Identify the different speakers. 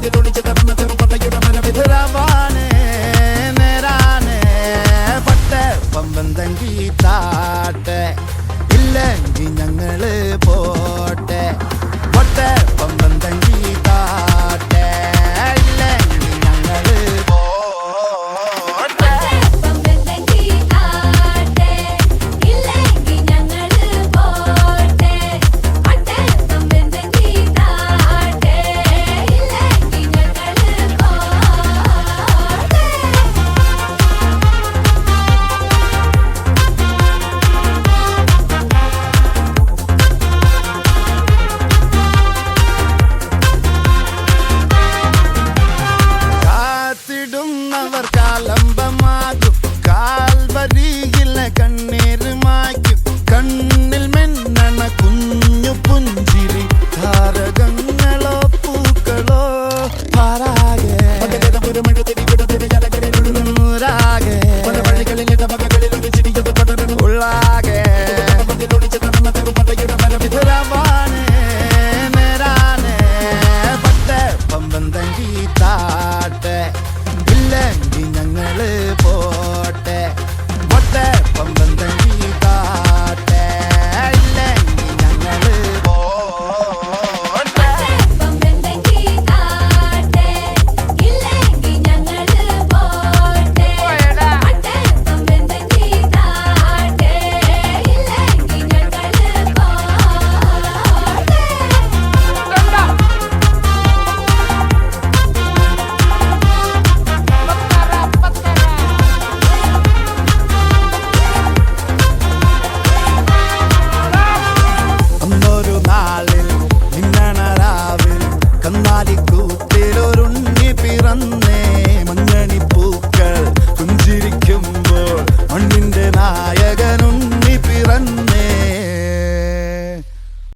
Speaker 1: പുതുക്കണ പതിലൊളിച്ച് തരുന്ന ചെറുപ്പതയുടെ മനവിധരവാനേ നേരാനേ പട്ട പമ്പന്തങ്കി താട്ടെ ഇല്ലെങ്കിൽ ഞങ്ങള് പോ കൂട്ടിലൊരുണ്ണി പിറന്നേ മഞ്ഞണി